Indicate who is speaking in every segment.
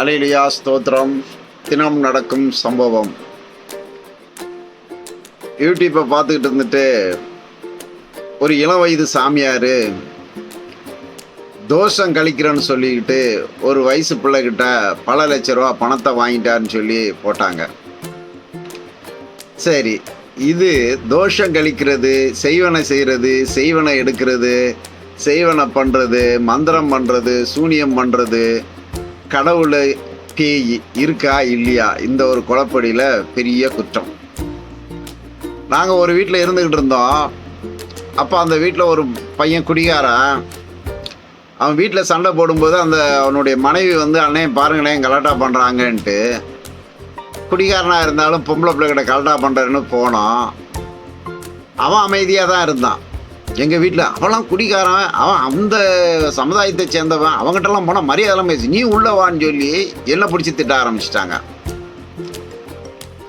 Speaker 1: அலையிலியா ஸ்தோத்திரம். தினம் நடக்கும் சம்பவம். யூடியூப்பை பார்த்துக்கிட்டு இருந்துட்டு ஒரு இளம் வயது சாமியார் தோஷம் கழிக்கிறேன்னு சொல்லிக்கிட்டு ஒரு வயசு பிள்ளைகிட்ட பல லட்ச ரூபா பணத்தை வாங்கிட்டாருன்னு சொல்லி போட்டாங்க. சரி இது தோஷம் கழிக்கிறது செய்வனை செய்கிறது செய்வனை எடுக்கிறது செய்வனை பண்ணுறது மந்திரம் பண்ணுறது சூனியம் பண்ணுறது கடவுளை பேய் இருக்கா இல்லையா? இந்த ஒரு குழப்படியில் பெரிய குற்றம். நாங்கள் ஒரு வீட்டில் இருந்துக்கிட்டு இருந்தோம். அப்போ அந்த வீட்டில் ஒரு பையன் குடிகாரன் அவன் வீட்டில் சண்டை போடும்போது அந்த அவனுடைய மனைவி வந்து அண்ணே பாருங்களேன் கலாட்டா பண்ணுறாங்கன்ட்டு குடிகாரனாக இருந்தாலும் பொம்பளை பிள்ளைகிட்ட கலட்டா பண்ணுறேன்னு போனோம். அவன் அமைதியாக தான் இருந்தான். எங்கள் வீட்டில் அவெல்லாம் குடிகாரன் அவன் அந்த சமுதாயத்தை சேர்ந்தவன் அவங்ககிட்டலாம் போனால் மரியாதைலாம் பேசி நீ உள்ள வான்னு சொல்லி என்ன பிடிச்சி திட்ட ஆரம்பிச்சிட்டாங்க.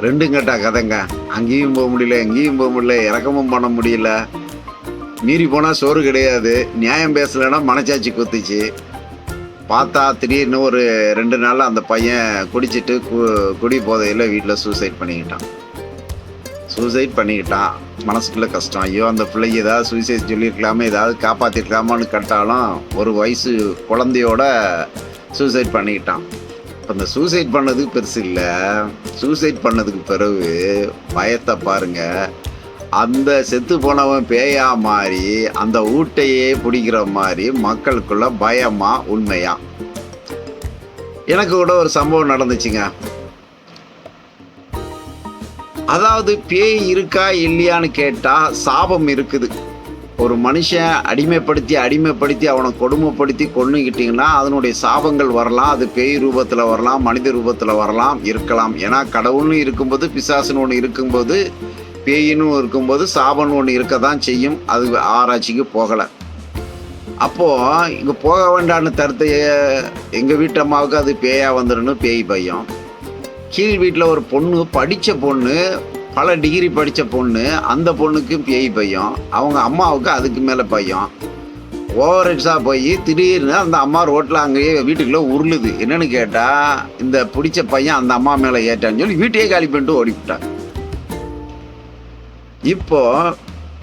Speaker 1: ரெண்டும் கேட்டா கதைங்க. அங்கேயும் போக முடியல எங்கேயும் போக முடியல இறக்கமும் பண்ண முடியல. மீறி போனால் சோறு கிடையாது. நியாயம் பேசலைன்னா மனச்சாட்சி குத்துச்சு. பார்த்தா திடீர்னு ஒரு ரெண்டு நாள் அந்த பையன் குடிச்சிட்டு கு குடி போதையில் வீட்டில் சூசைட் பண்ணிக்கிட்டான். சூசைட் பண்ணிக்கிட்டான் மனசுக்குள்ள கஷ்டம். ஐயோ அந்த பிள்ளைக்கு ஏதாவது சூசைட் சொல்லியிருக்கலாமே ஏதாவது காப்பாற்றிருக்கலாமான்னு கேட்டாலும் ஒரு வயசு குழந்தையோட சூசைட் பண்ணிக்கிட்டான். இப்போ இந்த சூசைட் பண்ணதுக்கு பெருசு இல்லை. சூசைட் பண்ணதுக்கு பிறகு பயத்தை பாருங்க. அந்த செத்து போனவன் பேயா மாறி அந்த ஊட்டையே பிடிக்கிற மாதிரி மக்களுக்குள்ள பயமா உண்மையா? எனக்கு கூட ஒரு சம்பவம் நடந்துச்சுங்க. அதாவது பேய் இருக்கா இல்லையான்னு கேட்டால் சாபம் இருக்குது. ஒரு மனுஷன் அடிமைப்படுத்தி அடிமைப்படுத்தி அவனை கொடுமைப்படுத்தி கொண்டுக்கிட்டிங்கன்னா அதனுடைய சாபங்கள் வரலாம். அது பேய் ரூபத்தில் வரலாம் மனித ரூபத்தில் வரலாம் இருக்கலாம். ஏன்னா கடவுள்னு இருக்கும்போது பிசாசுன்னு ஒன்று இருக்கும்போது பேயின்னு இருக்கும்போது சாபம்னு ஒன்று இருக்க தான் செய்யும். அது ஆராய்ச்சிக்கு போகலை. அப்போது இங்கே போக வேண்டான்னு தருத்தைய எங்கள் வீட்டு அம்மாவுக்கு அது பேயாக வந்துடணும் பேய் பையன் கீழ் வீட்டில் ஒரு பொண்ணு படித்த பொண்ணு பல டிகிரி படித்த பொண்ணு அந்த பொண்ணுக்கும் பேய் பையன். அவங்க அம்மாவுக்கு அதுக்கு மேலே பையன். ஓவர் ஹெட்ஸாக போய் திடீர்னு அந்த அம்மா ரோட்டில் அங்கேயே வீட்டுக்குள்ளே உருளுது. என்னென்னு கேட்டால் இந்த பிடிச்ச பையன் அந்த அம்மா மேலே ஏற்றான்னு சொல்லி வீட்டையே காலி பண்ணிட்டு ஓடிவிட்டான். இப்போ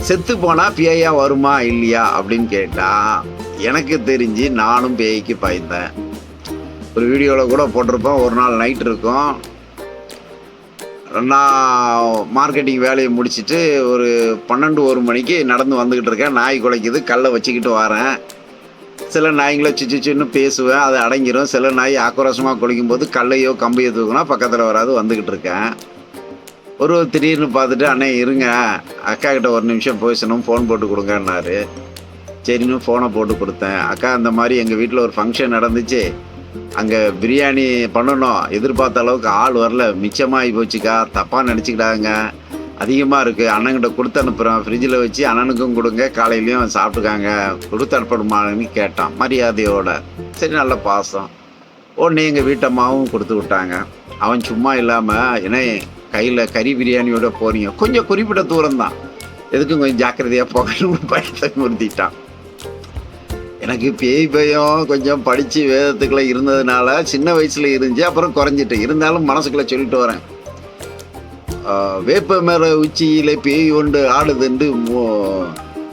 Speaker 1: செத்து போனால் பேயா வருமா இல்லையா அப்படின்னு கேட்டால் எனக்கு தெரிஞ்சு நானும் பேய்க்கு பயந்தேன். ஒரு வீடியோவில் கூட போட்டிருப்போம் ஒரு நாள் நைட் இருக்கும். நான் மார்க்கெட்டிங் வேலையை முடிச்சுட்டு ஒரு பன்னெண்டு ஒரு மணிக்கு நடந்து வந்துக்கிட்டு இருக்கேன். நாய் குலைக்குது கல்லை வச்சுக்கிட்டு வரேன். சில நாய்களை சிச்சு சின்னு பேசுவேன். அது அடங்கிரும். சில நாய் ஆக்ரோஷமாக குளிக்கும் போது கல்லையோ கம்பையோ தூக்கினா பக்கத்தில் வராது வந்துக்கிட்டு இருக்கேன். ஒரு திடீர்னு பார்த்துட்டு அண்ணே இருங்க. அக்கா கிட்ட ஒரு நிமிஷம் பேசணும். ஃபோன் போட்டு கொடுங்கன்னாரு. சரின்னு ஃபோனை போட்டு கொடுத்தேன். அக்கா அந்த மாதிரி எங்கள் வீட்டில் ஒரு ஃபங்க்ஷன் நடந்துச்சு. அங்கே பிரியாணி பண்ணணும். எதிர்பார்த்த அளவுக்கு ஆள் வரல. மிச்சமாகி போச்சுக்கா தப்பாக நினச்சிக்கிட்டாங்க அதிகமாக இருக்குது அண்ணன்கிட்ட கொடுத்து அனுப்புகிறோம் ஃப்ரிட்ஜில் வச்சு அண்ணனுக்கும் கொடுங்க. காலையிலையும் சாப்பிட்டுக்காங்க. கொடுத்து அனுப்பணுமான்னு கேட்டான். மரியாதையோட. சரி நல்ல பாசம். உடனே எங்கள் வீட்டம்மாவும் கொடுத்து விட்டாங்க. அவன் சும்மா இல்லாமல் ஏன்னா கையில் கறி பிரியாணியோட போறீங்க. கொஞ்சம் குறிப்பிட்ட தூரம் தான். எதுக்கும் கொஞ்சம் ஜாக்கிரதையாக போகணும்னு பயத்தை முறுத்திட்டான் எனக்கு பேய் பயம் கொஞ்சம் படித்து வேதத்துக்குள்ளே இருந்ததுனால சின்ன வயசில் இருந்துச்சு அப்புறம் குறைஞ்சிட்டு இருந்தாலும் மனசுக்குள்ளே சொல்லிட்டு வரேன். வேப்ப மர உச்சியில் பேய் ஒன்று ஆடுதுண்டு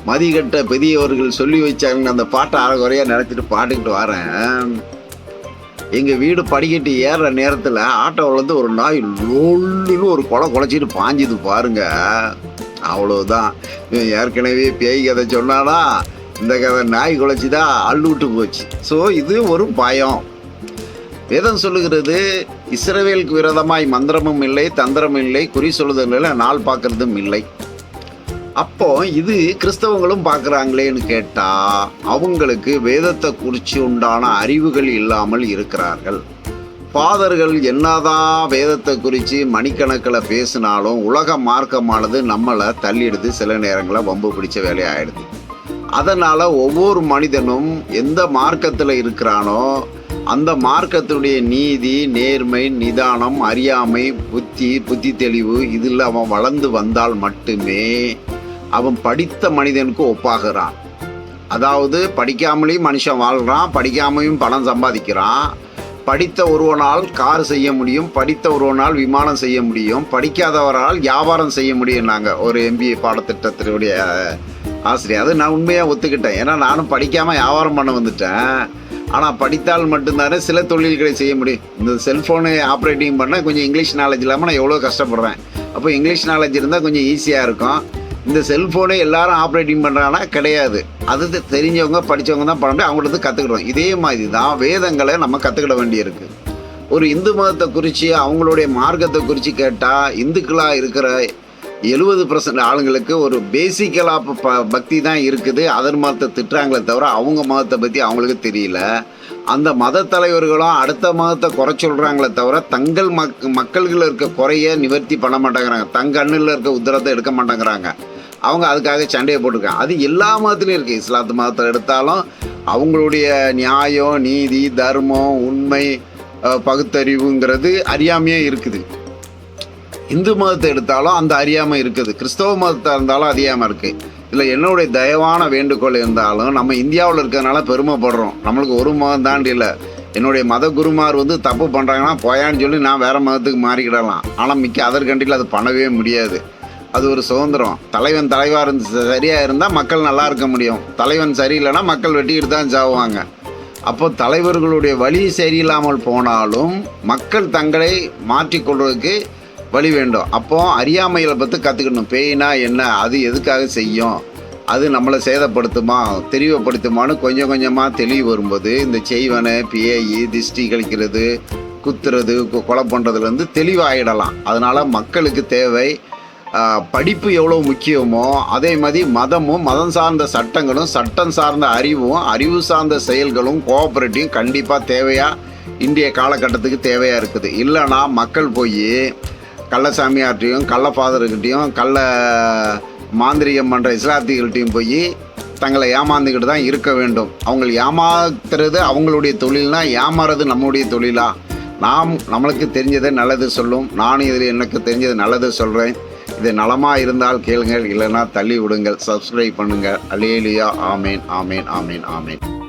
Speaker 1: மதிகட்ட பெரியவர்கள் சொல்லி வச்சாங்கன்னு அந்த பாட்டை அறகுறையாக நினச்சிட்டு பாட்டுக்கிட்டு வரேன். எங்கள் வீடு படிக்கட்டு ஏறுற நேரத்தில் ஆட்டோவிலேருந்து ஒரு நாய் லொல்லுன்னு ஒரு குலை குலைச்சிட்டு பாஞ்சுது பாருங்க. அவ்வளோதான் ஏற்கனவே பேய் கதை சொன்னானா இந்த கதை நாய் குலைச்சிதா அள்ளுட்டு போச்சு. ஸோ இது ஒரு பயம். வேதம் சொல்லுகிறது இஸ்ரவேலுக்கு விரோதமாய் மந்திரமும் இல்லை தந்திரமும் இல்லை குறி சொல்லுதல் இல்லை நாள் பார்க்கறதும் இல்லை. அப்போ இது கிறிஸ்தவங்களும் பார்க்குறாங்களேன்னு கேட்டால் அவங்களுக்கு வேதத்தை குறித்து உண்டான அறிவுகள் இல்லாமல் இருக்கிறார்கள். ஃபாதர்கள் என்னதான் வேதத்தை குறித்து மணிக்கணக்கில் பேசினாலும் உலக மார்க்கமானது நம்மளை தள்ளிடுது. சில நேரங்களில் வம்பு பிடிச்ச வேலையாயிடுது. அதனால் ஒவ்வொரு மனிதனும் எந்த மார்க்கத்தில் இருக்கிறானோ அந்த மார்க்கத்தினுடைய நீதி நேர்மை நிதானம் அறியாமை புத்தி புத்தி தெளிவு இதில் அவன் வளர்ந்து வந்தால் மட்டுமே அவன் படித்த மனிதனுக்கு ஒப்பாகிறான். அதாவது படிக்காமலேயும் மனுஷன் வாழ்கிறான் படிக்காமையும் பணம் சம்பாதிக்கிறான். படித்த ஒருவனால் கார் செய்ய முடியும் படித்த ஒருவனால் விமானம் செய்ய முடியும் படிக்காதவரால் வியாபாரம் செய்ய முடியும் நாங்கள் ஒரு எம்பிஏ பாடத்திட்டத்தினுடைய ஆசிரியர் அது நான் உண்மையாக ஒத்துக்கிட்டேன். ஏன்னா நானும் படிக்காமல் வியாபாரம் பண்ண வந்துட்டேன். ஆனால் படித்தால் மட்டும்தானே சில தொழில்களை செய்ய முடியும். இந்த செல்ஃபோனு ஆப்ரேட்டிங் பண்ணால் கொஞ்சம் இங்கிலீஷ் நாலேஜ் இல்லாமல் நான் எவ்வளோ கஷ்டப்படுறேன். அப்போ இங்கிலீஷ் நாலேஜ் இருந்தால் கொஞ்சம் ஈஸியாக இருக்கும். இந்த செல்ஃபோனை எல்லாரும் ஆப்ரேட்டிங் பண்ணுறாங்கன்னா கிடையாது. அது தெரிஞ்சவங்க படித்தவங்க தான் பண்ண அவங்கள்ட்ட கற்றுக்கிடுவோம் இதே மாதிரி தான் வேதங்களை நம்ம கற்றுக்கிட வேண்டியிருக்கு. ஒரு இந்து மதத்தை குறித்து அவங்களுடைய மார்க்கத்தை குறித்து கேட்டால் இந்துக்களாக இருக்கிற எழுபது பர்சன்ட் ஆளுங்களுக்கு ஒரு பேசிக்கலாக ப பக்தி தான் இருக்குது. அதர் மதத்தை திட்டுறாங்களே தவிர அவங்க மதத்தை பற்றி அவங்களுக்கு தெரியல. அந்த மத தலைவர்களும் அடுத்த மதத்தை குறை சொல்கிறாங்களே தவிர தங்கள் மக் மக்கள்களில் இருக்க குறைய நிவர்த்தி பண்ண மாட்டேங்கிறாங்க. தங்க கண்ணில் இருக்க உத்தரத்தை எடுக்க மாட்டேங்கிறாங்க. அவங்க அதுக்காக சண்டையை போட்டிருக்காங்க. அது எல்லா மதத்துலையும் இருக்குது இஸ்லாத்து மதத்தை எடுத்தாலும் அவங்களுடைய நியாயம் நீதி தர்மம் உண்மை பகுத்தறிவுங்கிறது அறியாமையே இருக்குது. இந்து மதத்தை எடுத்தாலும் அந்த அறியாமை இருக்குது. கிறிஸ்தவ மதத்தை இருந்தாலும் அறியாமல் இருக்குது இதில் என்னுடைய தயவான வேண்டுகோள் இருந்தாலும் நம்ம இந்தியாவில் இருக்கிறதுனால பெருமைப்படுறோம். நம்மளுக்கு ஒரு மதம் தாண்டி இல்லை. என்னுடைய மத குருமார் வந்து தப்பு பண்ணுறாங்கன்னா போயான்னு சொல்லி நான் வேறு மதத்துக்கு மாறிக்கிடலாம். ஆனால் மிக்க அதர் கண்ட்ரியில் அது பண்ணவே முடியாது. அது ஒரு சுதந்திரம். தலைவன் தலைவாக இருந்து சரியாக இருந்தால் மக்கள் நல்லா இருக்க முடியும். தலைவன் சரியில்லைன்னா மக்கள் வெட்டிக்கிட்டு தான் சாவுவாங்க. அப்போ தலைவர்களுடைய வழி சரியில்லாமல் போனாலும் மக்கள் தங்களை மாற்றிக்கொள்வதற்கு வழி வேண்டும். அப்போ அறியாமைகளை பற்றி கற்றுக்கணும் பேயினா என்ன? அது எதுக்காக செய்யும்? அது நம்மளை சேதப்படுத்துமா? தெளிவுபடுத்துமான்னு கொஞ்சம் கொஞ்சமாக தெளிவு வரும்போது இந்த செய்வனை பேயி திஷ்டி கழிக்கிறது குத்துறது கொலை பண்ணுறதுலேருந்து தெளிவாயிடலாம். அதனால் மக்களுக்கு தேவை படிப்பு எவ்வளோ முக்கியமோ அதே மாதிரி மதமும் மதம் சார்ந்த சட்டங்களும் சட்டம் சார்ந்த அறிவும் அறிவு சார்ந்த செயல்களும் கோஆப்ரேட்டிவும் கண்டிப்பாக தேவையாக இந்திய காலகட்டத்துக்கு தேவையாக இருக்குது. இல்லைன்னா மக்கள் போய் கள்ளசாமியார்ட்டையும் கள்ள ஃபாதர்கிட்டையும் கள்ள மாந்திரிகம் பண்ணுற இஸ்லாத்திகள்கிட்டையும் போய் தங்களை ஏமாந்துக்கிட்டு தான் இருக்க வேண்டும். அவங்க ஏமாத்துறது அவங்களுடைய தொழில்னா ஏமாறது நம்முடைய தொழிலா? நாம் நம்மளுக்கு தெரிஞ்சதை நல்லது சொல்லும். நானும் இதில் எனக்கு தெரிஞ்சது நல்லது சொல்கிறேன் இது நலமாக இருந்தால் கேளுங்கள் இல்லைன்னா தள்ளி விடுங்கள். சப்ஸ்கிரைப் பண்ணுங்கள். Alleluia. Amen amen amen amen.